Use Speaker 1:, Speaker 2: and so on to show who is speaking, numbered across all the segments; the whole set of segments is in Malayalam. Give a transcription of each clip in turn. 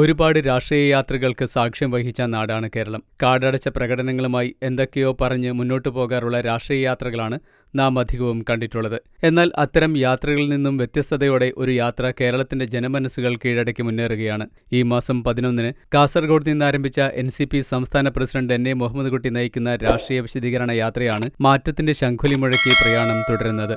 Speaker 1: ഒരുപാട് രാഷ്ട്രീയ യാത്രകൾക്ക് സാക്ഷ്യം വഹിച്ച നാടാണ് കേരളം. കാടടച്ച പ്രകടനങ്ങളുമായി എന്തൊക്കെയോ പറഞ്ഞ് മുന്നോട്ടു പോകാറുള്ള രാഷ്ട്രീയ യാത്രകളാണ് നാം അധികവും കണ്ടിട്ടുള്ളത്. എന്നാൽ അത്തരം യാത്രകളിൽ നിന്നും വ്യത്യസ്തതയോടെ ഒരു യാത്ര കേരളത്തിന്റെ ജനമനസ്സുകൾ കീഴടക്കി മുന്നേറുകയാണ്. ഈ മാസം പതിനൊന്നിന് കാസർഗോഡ് നിന്ന് ആരംഭിച്ച എൻ സി പി സംസ്ഥാന president N A Muhammad Kutty നയിക്കുന്ന രാഷ്ട്രീയ വിശദീകരണ യാത്രയാണ് മാറ്റത്തിന്റെ ശംഖുലി മുഴക്കി പ്രയാണം തുടരുന്നത്.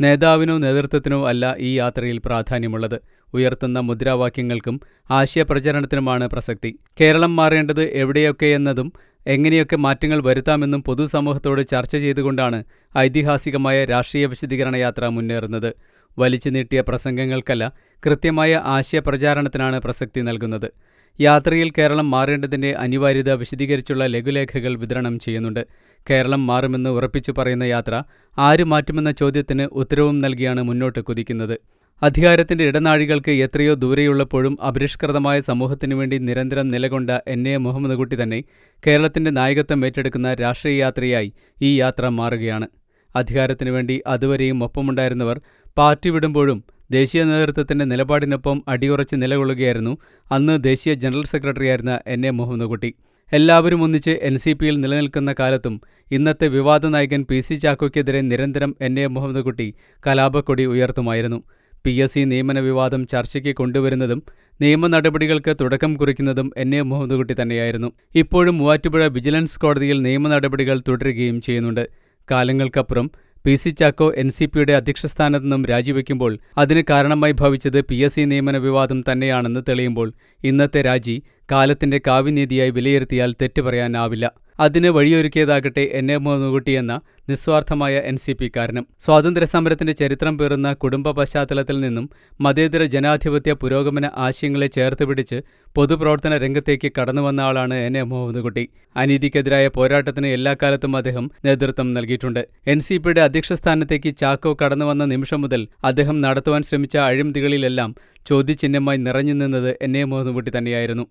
Speaker 1: നേതാവിനോ നേതൃത്വത്തിനോ അല്ല ഈ യാത്രയിൽ പ്രാധാന്യമുള്ളത്. ഉയർത്തുന്ന മുദ്രാവാക്യങ്ങൾക്കും ആശയപ്രചരണത്തിനുമാണ് പ്രസക്തി. കേരളം മാറേണ്ടത് എവിടെയൊക്കെയെന്നതും എങ്ങനെയൊക്കെ മാറ്റങ്ങൾ വരുത്താമെന്നും പൊതുസമൂഹത്തോട് ചർച്ച ചെയ്തുകൊണ്ടാണ് ഐതിഹാസികമായ രാഷ്ട്രീയ വിശദീകരണ യാത്ര മുന്നേറുന്നത്. വലിച്ചു നീട്ടിയ പ്രസംഗങ്ങൾക്കല്ല കൃത്യമായ ആശയപ്രചാരണത്തിനാണ് പ്രസക്തി നൽകുന്നത്. യാത്രയിൽ കേരളം മാറേണ്ടതിന്റെ അനിവാര്യത വിശദീകരിച്ചുള്ള ലഘുലേഖകൾ വിതരണം ചെയ്യുന്നുണ്ട്. കേരളം മാറുമെന്ന് ഉറപ്പിച്ചു പറയുന്ന യാത്ര ആര് മാറ്റുമെന്ന ചോദ്യത്തിന് ഉത്തരവും നൽകിയാണ് മുന്നോട്ട് കുതിക്കുന്നത്. അധികാരത്തിന്റെ ഇടനാഴികൾക്ക് എത്രയോ ദൂരെയുള്ളപ്പോഴും അപരിഷ്കൃതമായ സമൂഹത്തിനു വേണ്ടി നിരന്തരം നിലകൊണ്ട എൻ. എ. മുഹമ്മദ് കുട്ടി തന്നെ കേരളത്തിന്റെ നായകത്വം ഏറ്റെടുക്കുന്ന രാഷ്ട്രീയ യാത്രയായി ഈ യാത്ര മാറുകയാണ്. അധികാരത്തിനു വേണ്ടി അതുവരെയും ഒപ്പമുണ്ടായിരുന്നവർ പാർട്ടി വിടുമ്പോഴും ദേശീയ നേതൃത്വത്തിന്റെ നിലപാടിനൊപ്പം അടിയുറച്ച് നിലകൊള്ളുകയായിരുന്നു അന്ന് ദേശീയ ജനറൽ സെക്രട്ടറിയായിരുന്ന എൻ. എ. മുഹമ്മദ് കുട്ടി എല്ലാവരും ഒന്നിച്ച് എൻ. സി. പിയിൽ നിലനിൽക്കുന്ന കാലത്തും ഇന്നത്തെ വിവാദ നായകൻ പി. സി. ചാക്കോയ്ക്കെതിരെ നിരന്തരം എൻ. എ. മുഹമ്മദ് കുട്ടി കലാപക്കൊടി ഉയർത്തുമായിരുന്നു. പി എസ് സി നിയമന വിവാദം ചർച്ചയ്ക്ക് കൊണ്ടുവരുന്നതും നിയമ നടപടികൾക്ക് തുടക്കം കുറിക്കുന്നതും എൻ എ മുഹമ്മദ്കുട്ടി തന്നെയായിരുന്നു. ഇപ്പോഴും മൂവാറ്റുപുഴ വിജിലൻസ് കോടതിയിൽ നിയമ നടപടികൾ തുടരുകയും ചെയ്യുന്നുണ്ട്. കാലങ്ങൾക്കപ്പുറം P C Chacko N C പിയുടെ അധ്യക്ഷസ്ഥാനത്ത് നിന്നും രാജിവെക്കുമ്പോൾ അതിന് കാരണമായി ഭവിച്ചത് പി എസ് സി നിയമന വിവാദം തന്നെയാണെന്ന് തെളിയുമ്പോൾ ഇന്നത്തെ രാജി കാലത്തിന്റെ കാവ്യനീതിയായി വിലയിരുത്തിയാൽ തെറ്റു പറയാനാവില്ല. അതിന് വഴിയൊരുക്കിയതാകട്ടെ എൻ എ മോനുകുട്ടി എന്ന നിസ്വാർത്ഥമായ എൻ സി പിക്കാരനും സ്വാതന്ത്ര്യസമരത്തിന്റെ ചരിത്രം പേറുന്ന കുടുംബ പശ്ചാത്തലത്തിൽ നിന്നും മതേതര ജനാധിപത്യ പുരോഗമന ആശയങ്ങളെ ചേർത്ത് പിടിച്ച് പൊതുപ്രവർത്തന രംഗത്തേക്ക് കടന്നുവന്ന ആളാണ് എൻ എ മുഹമ്മദ്കുട്ടി. അനീതിക്കെതിരായ പോരാട്ടത്തിന് എല്ലാ കാലത്തും അദ്ദേഹം നേതൃത്വം നൽകിയിട്ടുണ്ട്. എൻ സി പിയുടെ അധ്യക്ഷസ്ഥാനത്തേക്ക് ചാക്കോ കടന്നുവന്ന നിമിഷം മുതൽ അദ്ദേഹം നടത്തുവാൻ ശ്രമിച്ച അഴിമതികളിലെല്ലാം ചോദ്യചിഹ്നമായി നിറഞ്ഞു നിന്നത് എൻ എ മുഹമ്മദ്കുട്ടി തന്നെയായിരുന്നു.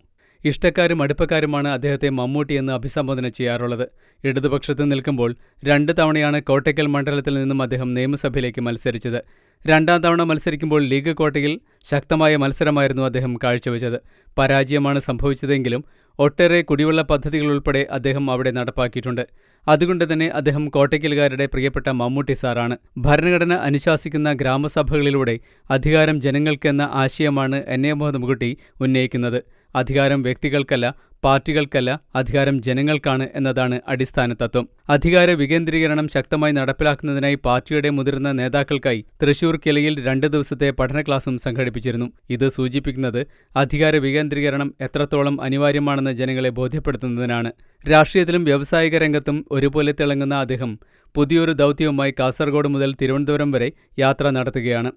Speaker 1: ഇഷ്ടക്കാരും അടുപ്പക്കാരുമാണ് അദ്ദേഹത്തെ മമ്മൂട്ടി എന്ന് അഭിസംബോധന ചെയ്യാറുള്ളത്. ഇടതുപക്ഷത്ത് നിൽക്കുമ്പോൾ രണ്ട് തവണയാണ് കോട്ടയ്ക്കൽ മണ്ഡലത്തിൽ നിന്നും അദ്ദേഹം നിയമസഭയിലേക്ക് മത്സരിച്ചത്. രണ്ടാം തവണ മത്സരിക്കുമ്പോൾ ലീഗ് കോട്ടയിൽ ശക്തമായ മത്സരമായിരുന്നു അദ്ദേഹം കാഴ്ചവെച്ചത്. പരാജയമാണ് സംഭവിച്ചതെങ്കിലും ഒട്ടേറെ കുടിവെള്ള പദ്ധതികൾ ഉൾപ്പെടെ അദ്ദേഹം അവിടെ നടപ്പാക്കിയിട്ടുണ്ട്. അതുകൊണ്ട് തന്നെ അദ്ദേഹം കോട്ടയ്ക്കലുകാരുടെ പ്രിയപ്പെട്ട മമ്മൂട്ടി സാറാണ്. ഭരണഘടന അനുശാസിക്കുന്ന ഗ്രാമസഭകളിലൂടെ അധികാരം ജനങ്ങൾക്കെന്ന ആശയമാണ് എൻ എ മുഹമ്മദ് മുകുട്ടി ഉന്നയിക്കുന്നത്. അധികാരം വ്യക്തികൾക്കല്ല പാർട്ടികൾക്കല്ല അധികാരം ജനങ്ങൾക്കാണ് എന്നതാണ് അടിസ്ഥാന തത്വം അധികാര വികേന്ദ്രീകരണം ശക്തമായി നടപ്പിലാക്കുന്നതിനായി പാർട്ടിയുടെ മുതിർന്ന നേതാക്കൾക്കായി തൃശൂർ കിലയിൽ രണ്ട് ദിവസത്തെ പഠന ക്ലാസും സംഘടിപ്പിച്ചിരുന്നു. ഇത് സൂചിപ്പിക്കുന്നത് അധികാര വികേന്ദ്രീകരണം എത്രത്തോളം അനിവാര്യമാണെന്ന് ജനങ്ങളെ ബോധ്യപ്പെടുത്തുന്നതിനാണ്. രാഷ്ട്രീയത്തിലും വ്യാവസായിക രംഗത്തും ഒരുപോലെ തിളങ്ങുന്ന അദ്ദേഹം പുതിയൊരു ദൗത്യവുമായി കാസർഗോഡ് മുതൽ തിരുവനന്തപുരം വരെ യാത്ര നടത്തുകയാണ്.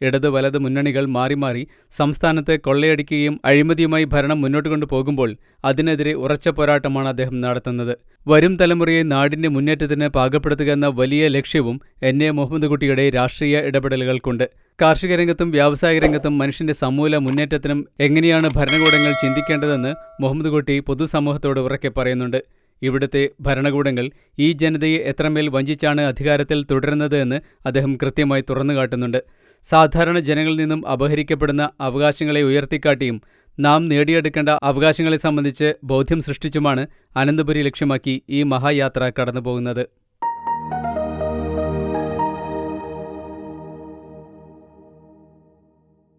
Speaker 1: ഇടത് വലത് മുന്നണികൾ മാറി മാറി സംസ്ഥാനത്ത് കൊള്ളയടിക്കുകയും അഴിമതിയുമായി ഭരണം മുന്നോട്ട് കൊണ്ടുപോകുമ്പോൾ അതിനെതിരെ ഉറച്ച പോരാട്ടമാണ് അദ്ദേഹം നടത്തുന്നത്. വരും തലമുറയെ നാടിന്റെ മുന്നേറ്റത്തിന് പാകപ്പെടുത്തുക എന്ന വലിയ ലക്ഷ്യവും എൻ. എ. മുഹമ്മദ് കുട്ടിയുടെ രാഷ്ട്രീയ ഇടപെടലുകൾക്കുണ്ട്. കാർഷിക രംഗത്തും വ്യാവസായിക രംഗത്തും മനുഷ്യന്റെ സമൂല മുന്നേറ്റത്തിനും എങ്ങനെയാണ് ഭരണകൂടങ്ങൾ ചിന്തിക്കേണ്ടതെന്ന് മുഹമ്മദ്കുട്ടി പൊതുസമൂഹത്തോട് ഉറക്കെ പറയുന്നുണ്ട്. ഇവിടുത്തെ ഭരണകൂടങ്ങൾ ഈ ജനതയെ എത്രമേൽ വഞ്ചിച്ചാണ് അധികാരത്തിൽ തുടരുന്നത് എന്ന് അദ്ദേഹം കൃത്യമായി തുറന്നുകാട്ടുന്നുണ്ട്. സാധാരണ ജനങ്ങളിൽ നിന്നും അപഹരിക്കപ്പെടുന്ന അവകാശങ്ങളെ ഉയർത്തിക്കാട്ടിയും നാം നേടിയെടുക്കേണ്ട അവകാശങ്ങളെ സംബന്ധിച്ച് ബോധ്യം സൃഷ്ടിച്ചുമാണ് അനന്തപുരി ലക്ഷ്യമാക്കി ഈ മഹായാത്ര കടന്നുപോകുന്നത്.